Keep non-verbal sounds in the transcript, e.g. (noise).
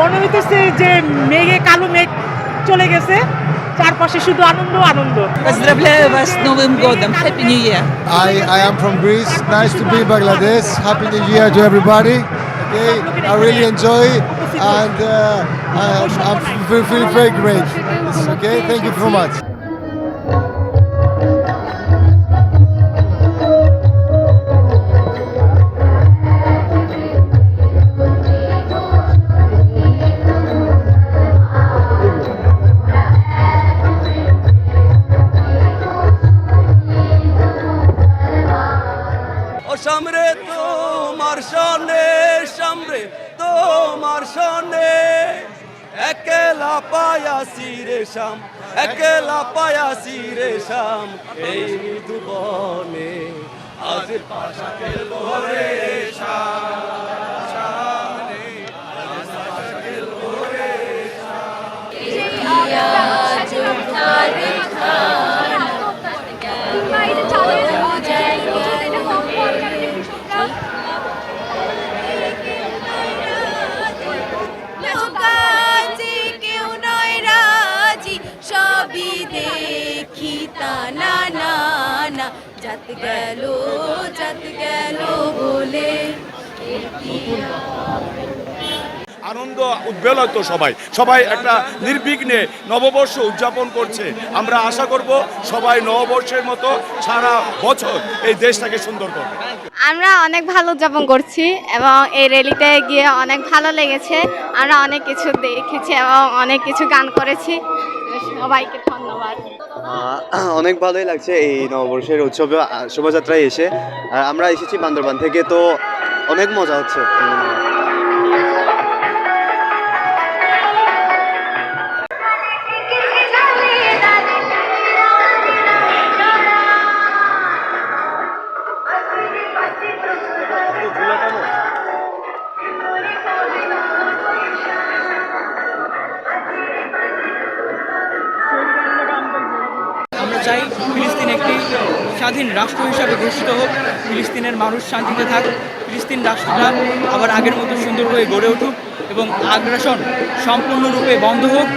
মনে হইতেছে যে মেঘে কালো মেঘ চলে গেছে চারপাশে শুধু আনন্দ আনন্দ Поздравляю вас с Новым годом. Happy New Year. I, I am from Greece. Nice to be in Bangladesh. Happy New Year to everybody. Okay, I really enjoy and uh, I, I'm fe- feeling very great. Okay, thank you so much. সামরে তোমার সনে একলা পায়াসি রে শাম একলা পায়াসি রে শাম এই দুবনে আজ পাশা খেলব রে না না না। যাত গেল যাত গেল বলে। আনন্দ উদ্বেলিত সবাই। সবাই একটা নির্বিঘ্নে নববর্ষ উদযাপন করছে। আমরা আশা করব সবাই নববর্ষের মতো সারা বছর এই দেশটাকে সুন্দর করবে। আমরা অনেক ভালো উদযাপন করছি এবং এই র্যালিতে গিয়ে অনেক ভালো লেগেছে। আমরা অনেক কিছু দেখেছি এবং অনেক কিছু গান করেছি। সবাইকে (clears throat) অনেক ভালোই লাগছে এই নববর্ষের উৎসবে শোভাযাত্রায় এসে। আর আমরা এসেছি বান্দরবান থেকে, তো অনেক মজা হচ্ছে। চাই ফিলিস্তিন একটি স্বাধীন রাষ্ট্র হিসাবে ঘোষিত হোক, ফিলিস্তিনের মানুষ শান্তিতে থাক, ফিলিস্তিন রাষ্ট্রটা আবার আগের মতো সুন্দর হয়ে গড়ে উঠুক এবং আগ্রাসন সম্পূর্ণরূপে বন্ধ হোক।